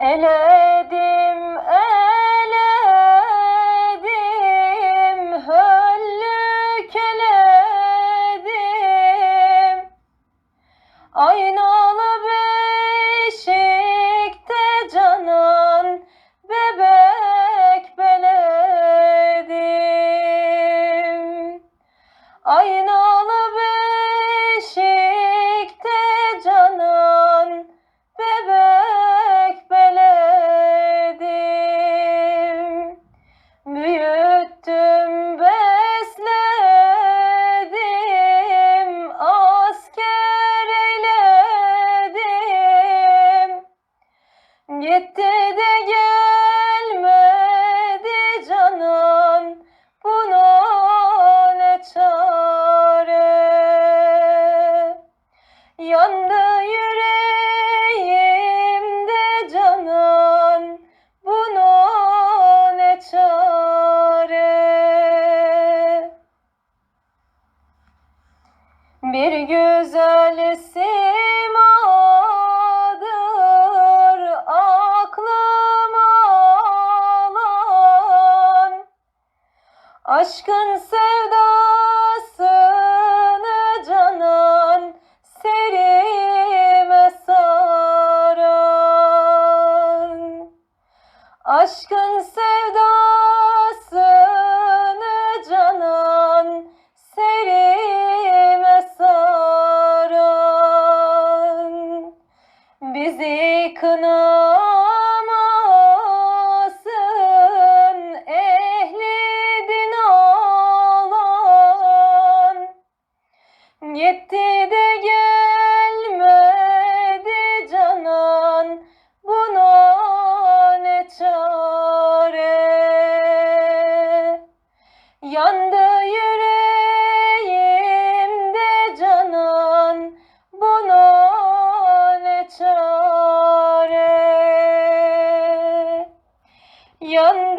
Eledim, eledim, höllük eledim. Aynalı beşikte canan bebek beledim. Aynalı beşikte Gitti de gelmedi canan, buna ne çare? Yandı yüreğimde canan, buna ne çare? Bir güzel Aşkın sevdasını canan serime saran. Aşkın sevdasını Gitti de gelmedi canan buna ne çare? Yandı yüreğimde canan buna ne çare? Yandı